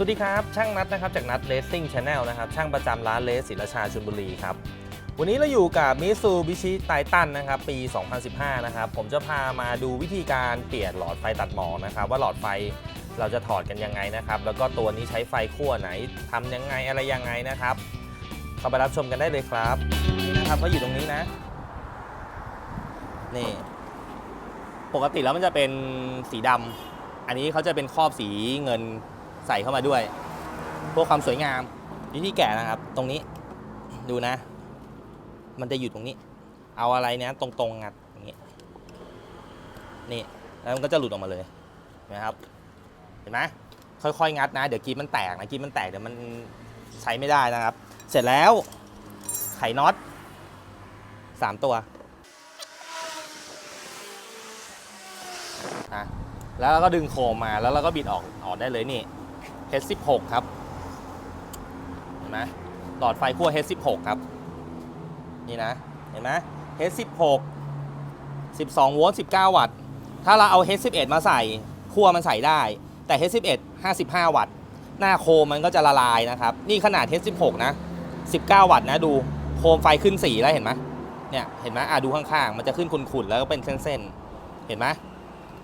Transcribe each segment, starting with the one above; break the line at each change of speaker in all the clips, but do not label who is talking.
สวัสดีครับ ช่างนัดนะครับจากนัดเลสซิ่งชาแนลนะครับช่างประจำร้านเลสศิลชาชลบุรีครับวันนี้เราอยู่กับมิซูบิชิไททันนะครับปี 2015 นะครับผมจะพามาดูวิธีการเปลี่ยนหลอดไฟตัดหมอกนะครับว่าหลอดไฟเราจะถอดกันยังไงนะครับแล้วก็ตัวนี้ใช้ไฟขั้วไหนทำยังไงอะไรยังไงนะครับ เข้าไปรับชมกันได้เลยครับนี่นะครับก็อยู่ตรงนี้นะนี่ปกติแล้วมันจะเป็นสีดำอันนี้เขาจะเป็นครอบสีเงิน ใส่เข้ามาด้วยพวกความสวยงามวิธีแกะนะครับ ตรงนี้ดูนะ มันจะอยู่ตรงนี้ เอาอะไรเนี้ยตรงๆงัดอย่างนี้นี่แล้วมันก็จะหลุดออกมาเลยเห็นไหมครับ เห็นไหมค่อยๆงัดนะ เดี๋ยวกีบมันแตกนะกีบมันแตกเดี๋ยวมันใช้ไม่ได้นะครับ เสร็จแล้วไขน็อตสามตัวนะแล้วเราก็ดึงโคมมาแล้วเราก็บิดออกออกได้เลยนี่ H16 ครับเห็นไหมหลอดไฟขั้ว H16 ครับ นี่นะ เห็นไหม H16 12 โวลต์ 19 วัตต์ ถ้าเราเอา H11 มาใส่ขั้วมันใส่ได้ แต่ H11 55 วัตต์ หน้าโคมมันก็จะละลายนะครับ นี่ขนาด H16 นะ 19 วัตต์นะดู โคมไฟขึ้นสีแล้วเห็นไหมเนี่ย เห็นไหมอะดูข้างๆ มันจะขึ้นขุ่นๆ แล้วก็เป็นเส้นๆ เห็นไหม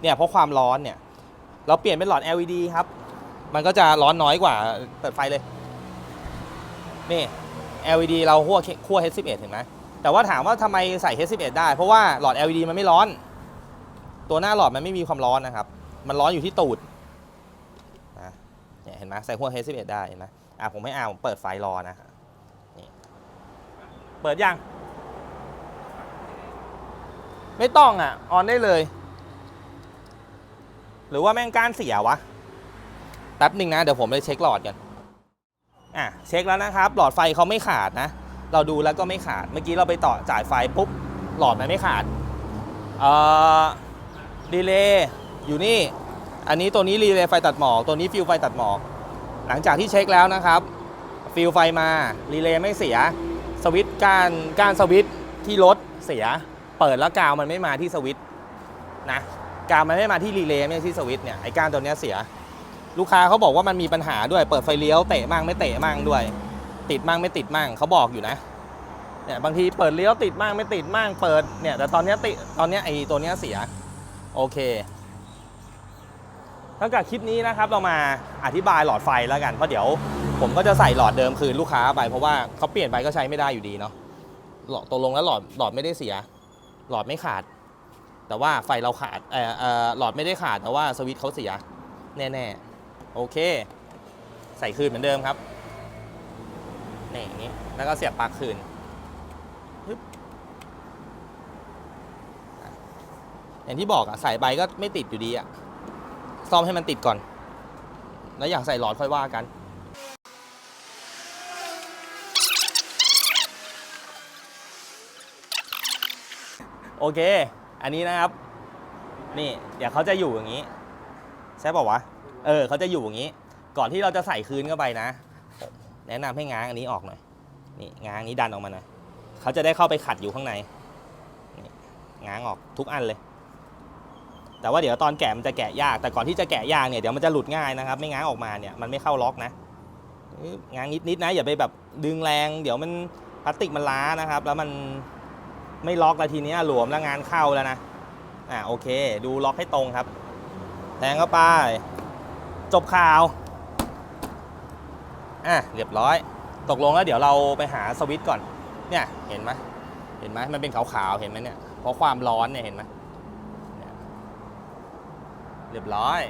เนี่ย เพราะความร้อนเนี่ย เราเปลี่ยนเป็นหลอด LED ครับ มันก็จะร้อนน้อยกว่าเปิดไฟเลย นี่ LED เราขั้วขั้ว H11 เห็นไหมแต่ว่าถามว่าทำไมใส่ H11 ได้ เพราะว่าหลอด LED มันไม่ร้อน ตัวหน้าหลอดมันไม่มีความร้อนนะครับ มันร้อนอยู่ที่ตูดนะเนี่ยเห็นไหมใส่ขั้ว H11 ได้เห็นไหมอะผมให้อาผมเปิดไฟรอนะนี่เปิดยัง ไม่ต้องอะ ออนได้เลย หรือว่าแม่งก้านเสียวะ แป๊บหนึ่งนะ เดี๋ยวผมไปเช็คหลอดกันอะเช็คแล้วนะครับ หลอดไฟเขาไม่ขาดนะ เราดูแล้วก็ไม่ขาดเมื่อกี้เราไปต่อจ่ายไฟปุ๊บหลอดมันไม่ขาดเอ่อรีเลย์อยู่นี่ อันนี้ตัวนี้รีเลย์ไฟตัดหมอก ตัวนี้ฟิวไฟตัดหมอก หลังจากที่เช็คแล้วนะครับ ฟิวไฟมารีเลย์ไม่เสีย สวิตการการสวิตที่รถเสีย เปิดแล้วกาวมันไม่มาที่สวิตนะกาวมันไม่มาที่รีเลย์ไม่ใช่ที่สวิตเนี่ยไอ้ก้านตัวนี้เสีย ลูกค้าเขาบอกว่ามันมีปัญหาด้วยเปิดไฟเลี้ยวเตะมั่งไม่เตะมั่งด้วย ติดมั่งไม่ติดมั่งเขาบอกอยู่นะเนี่ยบางทีเปิดเลี้ยวติดมั่งไม่ติดมั่งเปิดเนี่ยแต่ตอนนี้ติดตอนนี้ไอ้ตัวเนี้ยเสียโอเคเท่ากับคลิปนี้นะครับเรามาอธิบายหลอดไฟแล้วกันเพราะเดี๋ยวผมก็จะใส่หลอดเดิมคืนลูกค้าไปเพราะว่าเขาเปลี่ยนไปก็ใช้ไม่ได้อยู่ดีเนาะหลอดตกลงแล้วหลอดหลอดไม่ได้เสีย หลอดไม่ขาด แต่ว่าไฟเราขาดเออเออหลอดไม่ได้ขาดแต่ว่าสวิตช์เขาเสียแน่ๆ โอเค ใส่คืนเหมือนเดิมครับนี่อย่างนี้แล้วก็เสียบปลั๊กคืนอย่างที่บอกอะใส่ไปก็ไม่ติดอยู่ดีอะซ่อมให้มันติดก่อน แล้วอยากใส่หลอดค่อยว่ากันโอเค อันนี้นะครับ นี่ เดี๋ยวเขาจะอยู่อย่างนี้ ใช่ป่าวะ เออเขาจะอยู่อย่างนี้ ก่อนที่เราจะใส่คืนเข้าไปนะ แนะนำให้ง้างอันนี้ออกหน่อยนี่ง้างนี้ดันออกมาหน่อยเขาจะได้เข้าไปขัดอยู่ข้างในนี่ง้างออกทุกอันเลย แต่ว่าเดี๋ยวตอนแกะมันจะแกะยาก แต่ก่อนที่จะแกะยากเนี่ยเดี๋ยวมันจะหลุดง่ายนะครับ ไม่ง้างออกมาเนี่ยมันไม่เข้าล็อกนะง้างนิดๆนะอย่าไปแบบดึงแรง เดี๋ยวมันพลาสติกมันล้านะครับ แล้วมันไม่ล็อกแล้วทีนี้หลวมแล้วงานเข้าแล้วนะอ่าโอเค ดูล็อกให้ตรงครับแทงเข้าไป จบข่าว อะเรียบร้อย ตกลงแล้วเดี๋ยวเราไปหาสวิตช์ก่อน เนี่ยเห็นไหมเห็นไหมมันเป็นขาวๆเห็นไหมเนี่ยเพราะความร้อนเนี่ยเห็นไหมเนี่ยเรียบร้อย